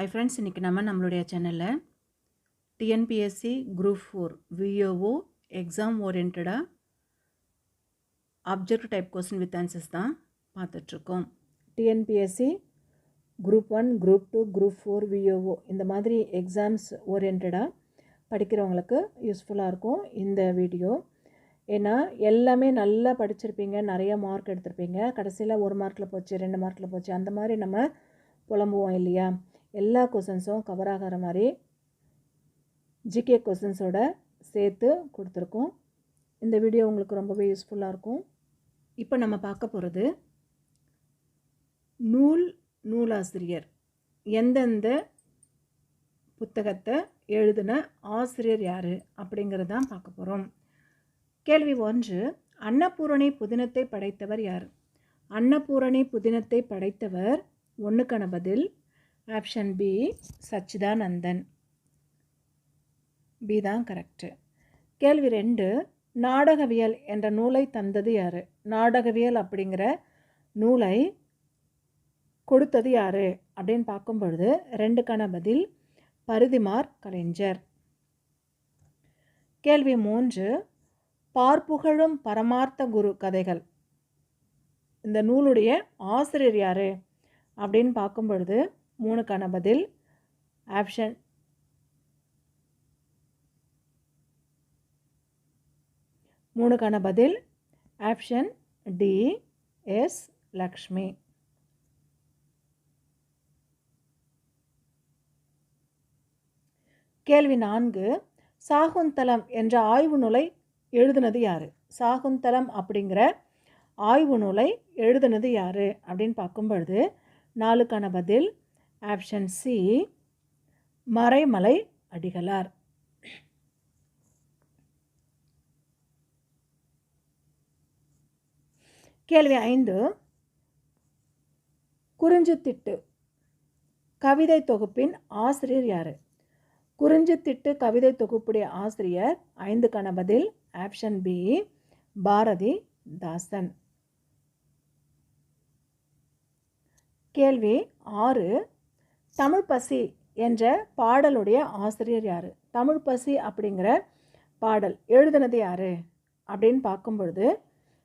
Hi friends இன்றைக்கி நம்ம நம்மளுடைய சேனலில் TNPSC group four VAO exam ஓரியன்டாக object type question with answers தான் பார்த்துட்ருக்கோம். TNPSC group one group two group four VAO இந்த மாதிரி எக்ஸாம்ஸ் ஓரியன்டாக படிக்கிறவங்களுக்கு யூஸ்ஃபுல்லாக இருக்கும் இந்த வீடியோ ஏன்னா எல்லாமே நல்லா படிச்சிருப்பீங்க நிறைய மார்க் எடுத்திருப்பீங்க. கடைசியில் ஒரு மார்க்கில் போச்சு ரெண்டு மார்க்கில் போச்சு அந்த மாதிரி நம்ம புலம்புவோம் இல்லையா? எல்லா கொஷின்ஸும் கவர் ஆகிற மாதிரி ஜிகே கொஷின்ஸோட சேர்த்து கொடுத்துருக்கோம். இந்த வீடியோ உங்களுக்கு ரொம்பவே யூஸ்ஃபுல்லாக இருக்கும். இப்போ நம்ம பார்க்க போகிறது நூல் நூலாசிரியர். எந்தெந்த புத்தகத்தை எழுதின ஆசிரியர் யார் அப்படிங்கிறது தான் பார்க்க போகிறோம் கேள்வி ஒன்று அன்னபூரணி புதினத்தை படைத்தவர் யார்? அன்னபூரணி புதினத்தை படைத்தவர் ஒன்றுக்கான பதில் ஆப்ஷன் பி சச்சிதானந்தன் பி தான் கரெக்டு கேள்வி ரெண்டு நாடகவியல் என்ற நூலை தந்தது யார்? நாடகவியல் அப்படிங்கிற நூலை கொடுத்தது யார்? அப்படின்னு பார்க்கும் பொழுது ரெண்டுக்கான பதில் பருதிமார் கலைஞர். கேள்வி மூன்று பார்ப்புகழும் பரமார்த்த குரு கதைகள். இந்த நூலுடைய ஆசிரியர் யார்? அப்படின்னு பார்க்கும் பொழுது மூணுக்கான பதில். ஆப்ஷன் மூணுக்கான பதில். ஆப்ஷன் டி எஸ் லக்ஷ்மி கேள்வி நான்கு. சாகுந்தலம் என்ற ஆய்வு நூலை எழுதுனது யார்? சாகுந்தலம் அப்படிங்கிற ஆய்வு நூலை எழுதுனது யார்? அப்படின்னு பார்க்கும் பொழுது நாலுக்கான பதில் ஆப்ஷன் சி மறைமலை அடிகளார். கேள்வி ஐந்து குறிஞ்சித்திட்டு கவிதை தொகுப்பின் ஆசிரியர் யார்? குறிஞ்சித்திட்டு கவிதை தொகுப்புடைய ஆசிரியர் ஐந்துக்கான பதில் ஆப்ஷன் பி பாரதி தாசன். கேள்வி ஆறு தமிழ் பசி என்ற பாடலுடைய ஆசிரியர் யார்? தமிழ் பசி அப்படிங்கிற பாடல் எழுதுனது யார்? அப்படின்னு பார்க்கும் பொழுது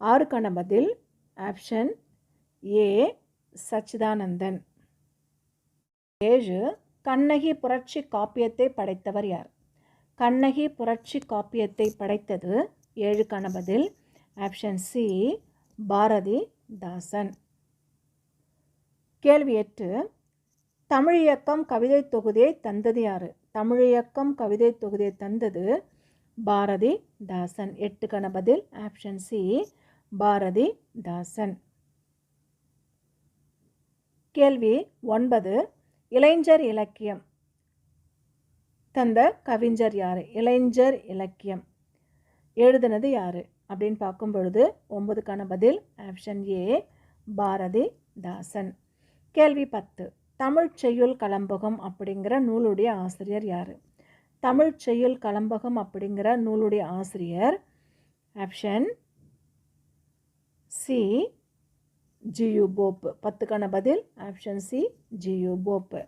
ஆறுக்கான பதில் ஆப்ஷன் ஏ சச்சிதானந்தன். ஏழு கண்ணகி புரட்சி காப்பியத்தை படைத்தவர் யார்? கண்ணகி புரட்சி காப்பியத்தை படைத்தது ஏழுக்கான பதில் ஆப்ஷன் சி பாரதி தாசன் கேள்வி எட்டு தமிழியக்கம் கவிதை தொகுதியை தந்தது யார்? தமிழியக்கம் கவிதை தொகுதியை தந்தது பாரதி தாசன். கண பதில் ஆப்ஷன் சி பாரதி தாசன். கேள்வி ஒன்பது இளைஞர் இலக்கியம். தந்த கவிஞர் யார்? இளைஞர் இலக்கியம். எழுதுனது யார்? அப்படின்னு பார்க்கும் பொழுது ஒன்பதுக்கான பதில் ஆப்ஷன் ஏ பாரதி தாசன். கேள்வி பத்து தமிழ் செய்யுள் கலம்பகம் அப்படிங்கிற நூலுடைய ஆசிரியர் யார்? தமிழ் செய்யுள் கலம்பகம் அப்படிங்கிற நூலுடைய ஆசிரியர் option C G U Pope. பத்துக்கான பதில் ஆப்ஷன் சி ஜியு போப்பு.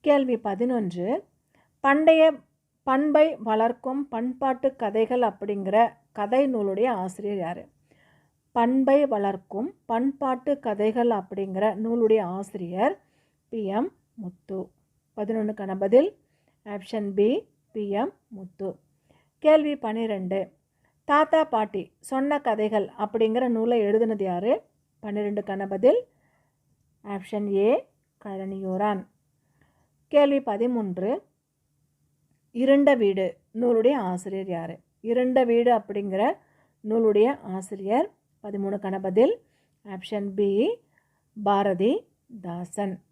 கேள்வி பதினொன்று பண்டைய பண்பை வளர்க்கும் பண்பாட்டு கதைகள் அப்படிங்கிற கதை நூலுடைய ஆசிரியர் யார்? பண்பை வளர்க்கும் பண்பாட்டு கதைகள் அப்படிங்கிற நூலுடைய ஆசிரியர் பிஎம் முத்து. பதினொன்றுக்கான பதில் ஆப்ஷன் பி பிஎம் முத்து. கேள்வி பன்னிரெண்டு. தாத்தா பாட்டி சொன்ன கதைகள் அப்படிங்கிற நூலை எழுதுனது யார்? பன்னிரெண்டுக்கான பதில் ஆப்ஷன் ஏ கழனியூரான். கேள்வி பதிமூன்று. இருண்ட வீடு நூலுடைய ஆசிரியர் யார்? இருண்ட வீடு அப்படிங்கிற நூலுடைய ஆசிரியர். பதிமூணுக்கான பதில் ஆப்ஷன் பி பாரதி தாசன்.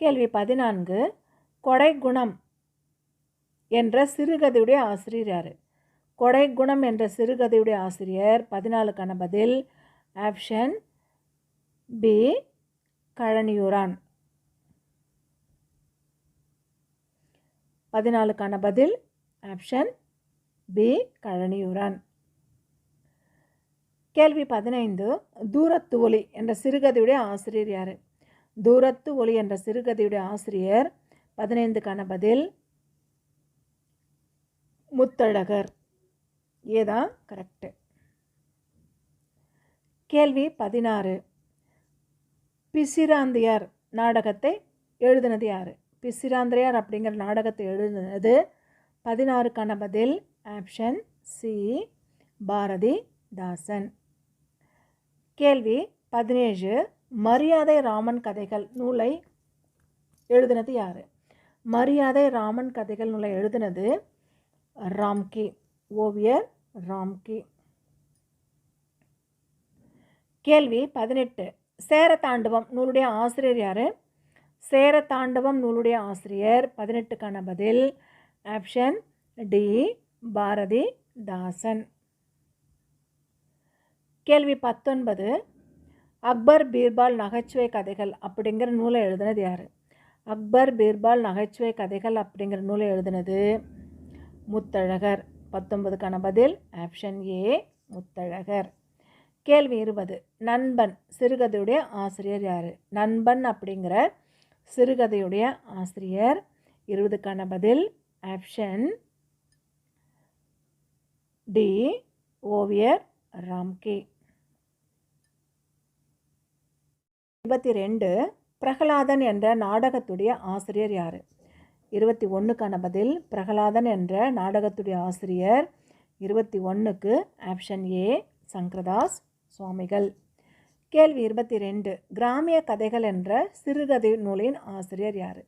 கேள்வி பதினான்கு கொடைக்குணம் என்ற சிறுகதையுடைய ஆசிரியர் யார்? கொடைக்குணம் என்ற சிறுகதையுடைய ஆசிரியர் பதினாலுக்கான பதில் ஆப்ஷன் பி கழனியூரான். பதினாலுக்கான பதில் ஆப்ஷன் பி கழனியூரான். கேள்வி பதினைந்து தூரத்துவலி என்ற சிறுகதையுடைய ஆசிரியர் யார்? தூரத்து ஒளி என்ற சிறுகதையுடைய ஆசிரியர். பதினைந்துக்கான பதில். முத்தழகர். ஏதான் கரெக்டு கேள்வி பதினாறு. பிசிராந்தியார் நாடகத்தை எழுதினது யார்? பிசிராந்திரையார் அப்படிங்கிற நாடகத்தை எழுதினது பதினாறுக்கான பதில். Option C. பாரதி தாசன் கேள்வி பதினேழு. மரியாதை ராமன் கதைகள் நூலை எழுதினது யார்? மரியாதை ராமன் கதைகள் நூலை எழுதினது ராம்கி ஓவியர் ராம்கி. கேள்வி பதினெட்டு. சேர தாண்டவம் நூலுடைய ஆசிரியர் யார்? சேர தாண்டவம் நூலுடைய ஆசிரியர். பதினெட்டுக்கான பதில் ஆப்ஷன் டி பாரதி தாசன். கேள்வி பத்தொன்பது. அக்பர் பீர்பால் நகைச்சுவை கதைகள் அப்படிங்கிற நூலை எழுதினது யார்? அக்பர் பீர்பால் நகைச்சுவை கதைகள் அப்படிங்கிற நூலை எழுதினது முத்தழகர். பத்தொன்பதுக்கான பதில் ஆப்ஷன் ஏ முத்தழகர். கேள்வி இருபது. நண்பன் சிறுகதையுடைய ஆசிரியர் யார்? நண்பன் அப்படிங்கிற சிறுகதையுடைய ஆசிரியர். இருபதுக்கான பதில் ஆப்ஷன் டி ஓவியர் ராம்கே. இருபத்தி ரெண்டு பிரகலாதன் என்ற நாடகத்துடைய ஆசிரியர் யார்? இருபத்தி ஒன்றுக்கான பதில் பிரகலாதன் என்ற நாடகத்துடைய ஆசிரியர். இருபத்தி ஒன்றுக்கு ஆப்ஷன் ஏ சங்கரதாஸ் சுவாமிகள். கேள்வி இருபத்தி ரெண்டு கிராமிய கதைகள் என்ற சிறுகதை நூலின் ஆசிரியர் யார்?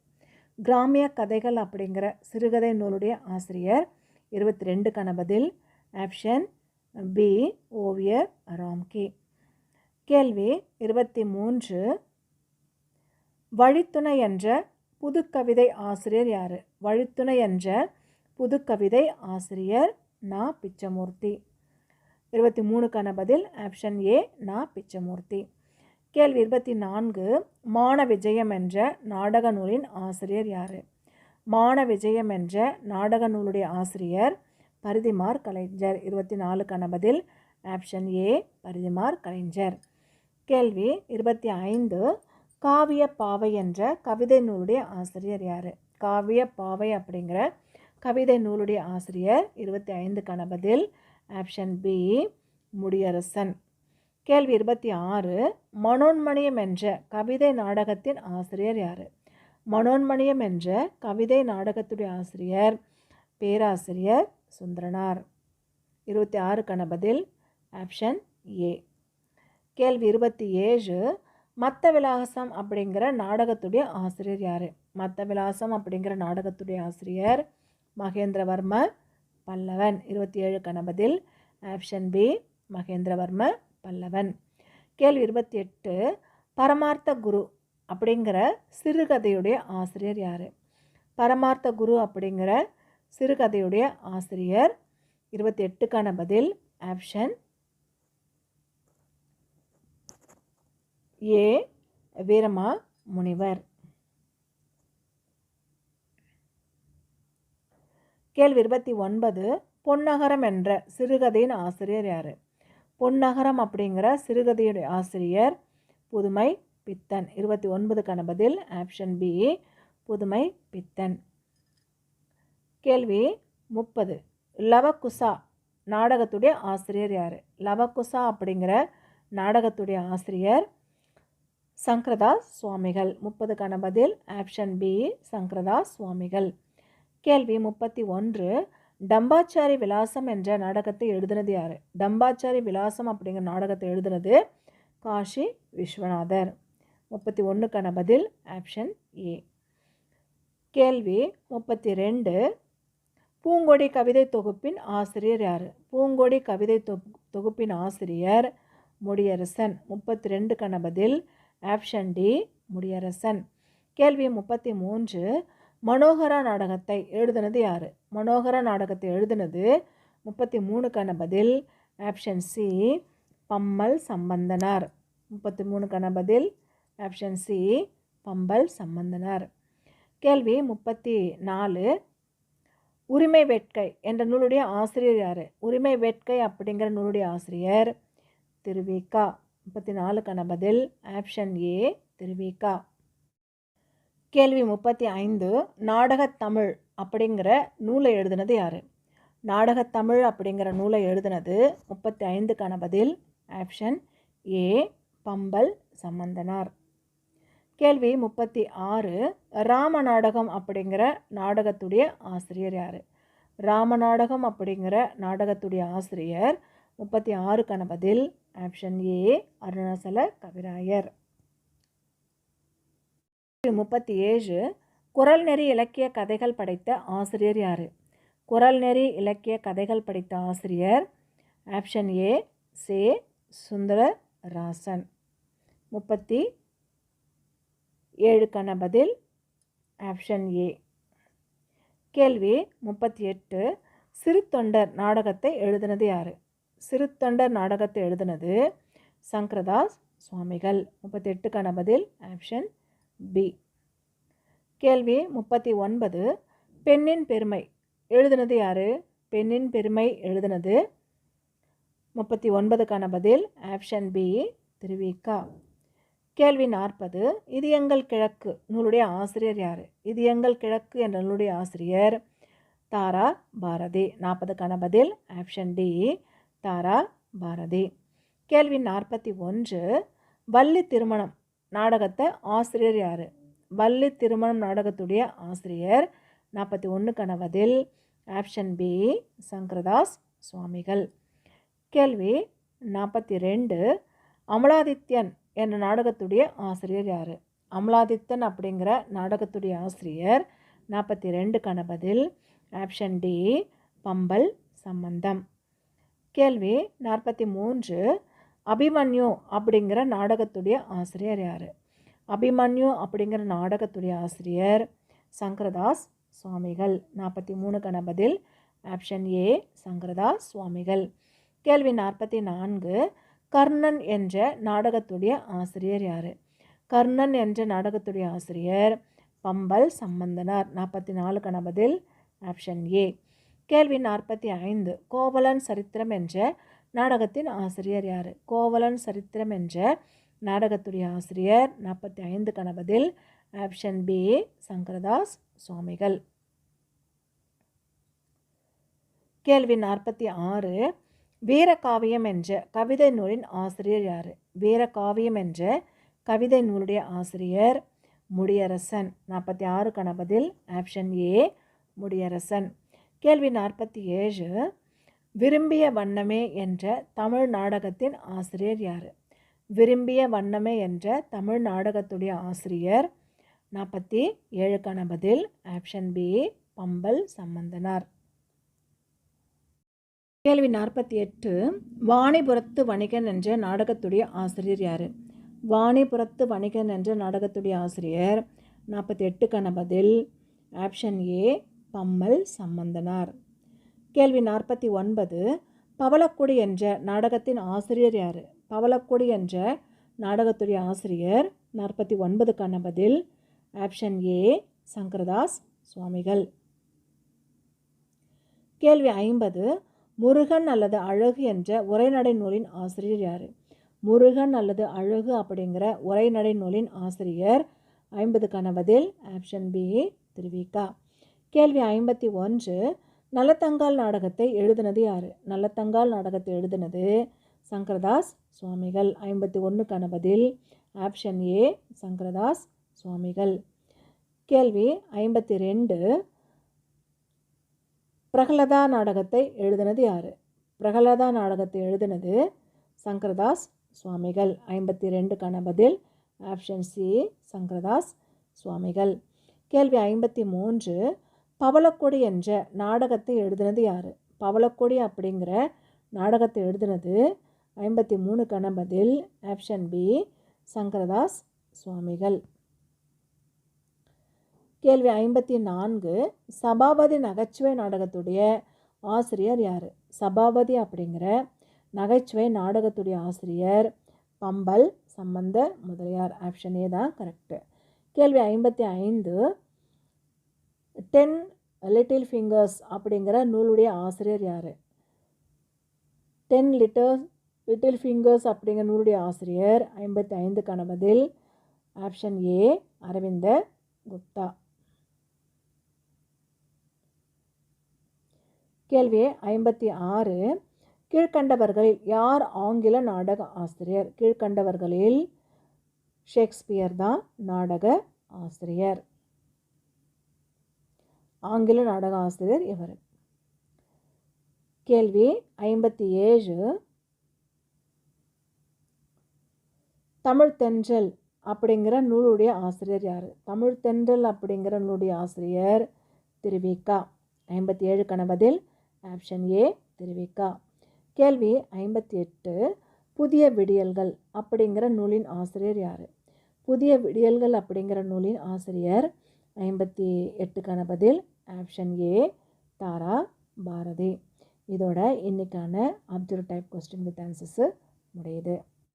கிராமிய கதைகள் அப்படிங்கிற சிறுகதை நூலுடைய ஆசிரியர். இருபத்தி ரெண்டுக்கான பதில் ஆப்ஷன் பி ஓவியர் ராம்கே. கேள்வி இருபத்தி மூன்று வழித்துணை என்ற புதுக்கவிதை ஆசிரியர் யார்? வழித்துணை என்ற புதுக்கவிதை ஆசிரியர் நா. பிச்சமூர்த்தி. இருபத்தி மூணுக்கான பதில் ஆப்ஷன் ஏ நா. பிச்சமூர்த்தி. கேள்வி இருபத்தி நான்கு மான விஜயம் என்ற நாடக நூலின் ஆசிரியர் யார்? மான விஜயம் என்ற நாடக நூலுடைய ஆசிரியர் பரிதிமார் கலைஞர். இருபத்தி நாலுக்கான பதில் ஆப்ஷன் ஏ பரிதிமார் கலைஞர். கேள்வி இருபத்தி ஐந்து. காவிய பாவை என்ற கவிதை நூலுடைய ஆசிரியர் யார்? காவிய பாவை அப்படிங்கிற கவிதை நூலுடைய ஆசிரியர் இருபத்தி ஐந்துக்கான பதில் ஆப்ஷன் பி முடியரசன். கேள்வி இருபத்தி ஆறு. மனோன்மணியம் என்ற கவிதை நாடகத்தின் ஆசிரியர் யார்? மனோன்மணியம் என்ற கவிதை நாடகத்துடைய ஆசிரியர் பேராசிரியர் சுந்தரனார். இருபத்தி ஆறுக்கான பதில் ஆப்ஷன் ஏ. கேள்வி இருபத்தி ஏழு மத்த விலாசம் அப்படிங்கிற நாடகத்துடைய ஆசிரியர் யார்? மத்த விலாசம் அப்படிங்கிற நாடகத்துடைய ஆசிரியர் மகேந்திரவர்ம பல்லவன். இருபத்தி ஏழுக்கான பதில் ஆப்ஷன் பி மகேந்திரவர்ம பல்லவன். கேள்வி இருபத்தி எட்டு பரமார்த்த குரு அப்படிங்கிற சிறுகதையுடைய ஆசிரியர் யார்? பரமார்த்த குரு அப்படிங்கிற சிறுகதையுடைய ஆசிரியர். இருபத்தி எட்டுக்கான பதில் ஆப்ஷன் ஏ வீரமா முனிவர். கேள்வி இருபத்தி ஒன்பது பொன்னகரம் என்ற சிறுகதையின் ஆசிரியர் யார்? பொன்னகரம் அப்படிங்கிற சிறுகதையுடைய ஆசிரியர் புதுமை பித்தன். இருபத்தி ஒன்பதுக்கான பதில் ஆப்ஷன் பி புதுமை பித்தன். கேள்வி முப்பது லவகுசா நாடகத்துடைய ஆசிரியர் யார்? லவகுசா அப்படிங்கிற நாடகத்துடைய ஆசிரியர் சங்கரதாஸ் சுவாமிகள் முப்பதுக்கான பதில் ஆப்ஷன் பி சங்கரதாஸ் சுவாமிகள் கேள்வி முப்பத்தி ஒன்று. டம்பாச்சாரி விலாசம் என்ற நாடகத்தை எழுதினது யார்? டம்பாச்சாரி விலாசம் அப்படிங்கிற நாடகத்தை எழுதினது காஷி விஸ்வநாதர். முப்பத்தி ஒன்றுக்கான பதில் ஆப்ஷன் ஏ கேள்வி முப்பத்தி ரெண்டு. பூங்கொடி கவிதை தொகுப்பின் ஆசிரியர் யார்? பூங்கொடி கவிதை தொகுப்பின் ஆசிரியர் முடியரசன். முப்பத்தி ரெண்டுக்கான பதில் ஆப்ஷன் டி முடியரசன். கேள்வி முப்பத்தி மூன்று மனோகரா நாடகத்தை எழுதினது யார்? மனோகரா நாடகத்தை எழுதினது முப்பத்தி மூணுக்கான பதில் ஆப்ஷன் சி பம்மல் சம்பந்தனார். முப்பத்தி மூணுக்கான பதில் ஆப்ஷன் சி பம்பல் சம்பந்தனார். கேள்வி முப்பத்தி நாலு உரிமை வேட்கை என்ற நூலுடைய ஆசிரியர் யார்? உரிமை வேட்கை அப்படிங்கிற நூலுடைய ஆசிரியர் திருவிகா முப்பத்தி நாலுக்கான பதில் ஆப்ஷன் ஏ திருவிகா கேள்வி முப்பத்தி ஐந்து நாடகத்தமிழ் அப்படிங்கிற நூலை எழுதினது யார்? நாடகத்தமிழ் அப்படிங்கிற நூலை எழுதினது முப்பத்தி ஐந்துக்கான பதில் ஆப்ஷன் ஏ பம்பல் சம்பந்தனார். கேள்வி முப்பத்தி ஆறு ராம நாடகம் அப்படிங்கிற நாடகத்துடைய ஆசிரியர் யார்? ராம நாடகம் அப்படிங்கிற நாடகத்துடைய ஆசிரியர் முப்பத்தி ஆறுக்கான பதில் ஆப்ஷன் ஏ அருணாசல கவிராயர். முப்பத்தி ஏழு குரல் நெறி இலக்கிய கதைகள் படைத்த ஆசிரியர் யார்? குரல் நெறி இலக்கிய கதைகள் படித்த ஆசிரியர் ஆப்ஷன் ஏ சே சுந்தரராசன். முப்பத்தி ஏழுக்கான பதில் ஆப்ஷன் ஏ. கேள்வி முப்பத்தி எட்டு சிறு தொண்டர் நாடகத்தை எழுதினது யார்? சிறுத்தண்டர் நாடகத்தை எழுதினது சங்கரதாஸ் சுவாமிகள். முப்பத்தி எட்டுக்கான பதில் ஆப்ஷன் பி கேள்வி முப்பத்தி ஒன்பது பெண்ணின் பெருமை எழுதினது யார்? பெண்ணின் பெருமை எழுதினது முப்பத்தி ஒன்பதுக்கான பதில் ஆப்ஷன் பி திருவிக்கா. கேள்வி நாற்பது. இது எங்கள் கிழக்கு நூலுடைய ஆசிரியர் யார்? இது எங்கள் கிழக்கு என்ற நூலுடைய ஆசிரியர் தாரா பாரதி. நாற்பதுக்கான பதில் ஆப்ஷன் டி தாரா பாரதி. கேள்வி நாற்பத்தி ஒன்று. வள்ளி திருமணம் நாடகத்தை ஆசிரியர் யார்? வள்ளி திருமணம் நாடகத்துடைய ஆசிரியர் நாற்பத்தி ஒன்றுக்கான பதில் ஆப்ஷன் பி சங்கரதாஸ் சுவாமிகள். கேள்வி நாற்பத்தி ரெண்டு. அமலாதித்யன் என்ற நாடகத்துடைய ஆசிரியர் யார்? அமலாதித்தன் அப்படிங்கிற நாடகத்துடைய ஆசிரியர் நாற்பத்தி ரெண்டுக்கான பதில் ஆப்ஷன் டி பம்பல் சம்பந்தம். கேள்வி நாற்பத்தி மூன்று அபிமன்யு அப்படிங்கிற நாடகத்துடைய ஆசிரியர் யார்? அபிமன்யு அப்படிங்கிற நாடகத்துடைய ஆசிரியர் சங்கரதாஸ் சுவாமிகள். நாற்பத்தி மூணுக்கான பதில் ஆப்ஷன் ஏ சங்கரதாஸ் சுவாமிகள். கேள்வி நாற்பத்தி நான்கு கர்ணன் என்ற நாடகத்துடைய ஆசிரியர் யார்? கர்ணன் என்ற நாடகத்துடைய ஆசிரியர் பம்பல் சம்பந்தனார். நாற்பத்தி நாலுக்கான பதில் ஆப்ஷன் ஏ கேள்வி நாற்பத்தி ஐந்து. கோவலன் சரித்திரம் என்ற நாடகத்தின் ஆசிரியர் யார்? கோவலன் சரித்திரம் என்ற நாடகத்துடைய ஆசிரியர் நாற்பத்தி ஐந்து கணபதில் ஆப்ஷன் பி சங்கரதாஸ் சுவாமிகள். கேள்வி நாற்பத்தி ஆறு. வீரகாவியம் என்ற கவிதை நூலின் ஆசிரியர் யார்? வீரகாவியம் என்ற கவிதை நூலுடைய ஆசிரியர் முடியரசன். நாற்பத்தி ஆறு கணபதில் ஆப்ஷன் ஏ முடியரசன். கேள்வி நாற்பத்தி ஏழு விரும்பிய வண்ணமே என்ற தமிழ் நாடகத்தின் ஆசிரியர் யார்? விரும்பிய வண்ணமே என்ற தமிழ் நாடகத்துடைய ஆசிரியர் நாற்பத்தி ஏழுக்கான பதில் ஆப்ஷன் பி பம்பல் சம்பந்தனார். கேள்வி நாற்பத்தி எட்டு வாணிபுரத்து வணிகன் என்ற நாடகத்துடைய ஆசிரியர் யார்? வாணிபுரத்து வணிகன் என்ற நாடகத்துடைய ஆசிரியர் நாற்பத்தி எட்டுக்கான பதில் ஆப்ஷன் ஏ பம்மல் சம்பந்தனார். கேள்வி நாற்பத்தி ஒன்பது பவளக்குடி என்ற நாடகத்தின் ஆசிரியர் யார்? பவளக்குடி என்ற நாடகத்துடைய ஆசிரியர் நாற்பத்தி ஒன்பதுக்கான பதில் ஆப்ஷன் ஏ சங்கரதாஸ் சுவாமிகள். கேள்வி ஐம்பது முருகன் அல்லது அழகு என்ற உரைநடை நூலின் ஆசிரியர் யார்? முருகன் அல்லது அழகு அப்படிங்கிற உரைநடை நூலின் ஆசிரியர் ஐம்பதுக்கான பதில் ஆப்ஷன் பி திருவிகா கேள்வி ஐம்பத்தி ஒன்று நல்லத்தங்கால் நாடகத்தை எழுதினது யார்? நல்லத்தங்கால் நாடகத்தை எழுதினது சங்கரதாஸ் சுவாமிகள். ஐம்பத்தி ஒன்றுக்கான பதில் ஆப்ஷன் ஏ சங்கரதாஸ் சுவாமிகள். கேள்வி ஐம்பத்தி ரெண்டு பிரகலதா நாடகத்தை எழுதினது யார்? பிரகலதா நாடகத்தை எழுதினது சங்கரதாஸ் சுவாமிகள். ஐம்பத்தி ரெண்டுக்கான பதில் ஆப்ஷன் சி சங்கரதாஸ் சுவாமிகள். கேள்வி ஐம்பத்தி மூன்று பவளக்கொடி என்ற நாடகத்தை எழுதினது யார்? பவளக்கொடி அப்படிங்கிற நாடகத்தை எழுதினது ஐம்பத்தி மூணு பதில் ஆப்ஷன் பி சங்கரதாஸ் சுவாமிகள். கேள்வி ஐம்பத்தி நான்கு சபாபதி நகைச்சுவை நாடகத்துடைய ஆசிரியர் யார்? சபாபதி அப்படிங்கிற நகைச்சுவை நாடகத்துடைய ஆசிரியர் பம்பல் சம்பந்த முதலியார். ஆப்ஷன் ஏ தான் கரெக்டு கேள்வி ஐம்பத்தி ஐந்து டென் லிட்டில் ஃபிங்கர்ஸ் அப்படிங்கிற நூலுடைய ஆசிரியர் யார்? டென் லிட்டர் லிட்டில் ஃபிங்கர்ஸ் அப்படிங்கிற நூலுடைய ஆசிரியர் ஐம்பத்தி ஐந்துக்கான பதில் ஆப்ஷன் ஏ அரவிந்த குப்தா. கேள்வி ஐம்பத்தி ஆறு கீழ்கண்டவர்களில் யார் ஆங்கில நாடக ஆசிரியர்? கீழ்கண்டவர்களில் ஷேக்ஸ்பியர் தான் நாடக ஆசிரியர். ஆங்கில நாடக ஆசிரியர் இவர். கேள்வி ஐம்பத்தி ஏழு தமிழ் தென்றல் அப்படிங்கிற நூலுடைய ஆசிரியர் யார்? தமிழ் தென்றல் அப்படிங்கிற நூலுடைய ஆசிரியர் திருவிக்கா. ஐம்பத்தி ஏழுக்கான பதில் ஆப்ஷன் ஏ திருவிக்கா. கேள்வி ஐம்பத்தி எட்டு புதிய விடியல்கள் அப்படிங்கிற நூலின் ஆசிரியர் யார்? புதிய விடியல்கள் அப்படிங்கிற நூலின் ஆசிரியர் ஐம்பத்தி எட்டுக்கான பதில் ஆப்ஷன் ஏ தாரா பாரதி. இதோட இன்றைக்கான அப்துல் டைப் கொஸ்டின் வித் ஆன்சர்ஸு முடியுது.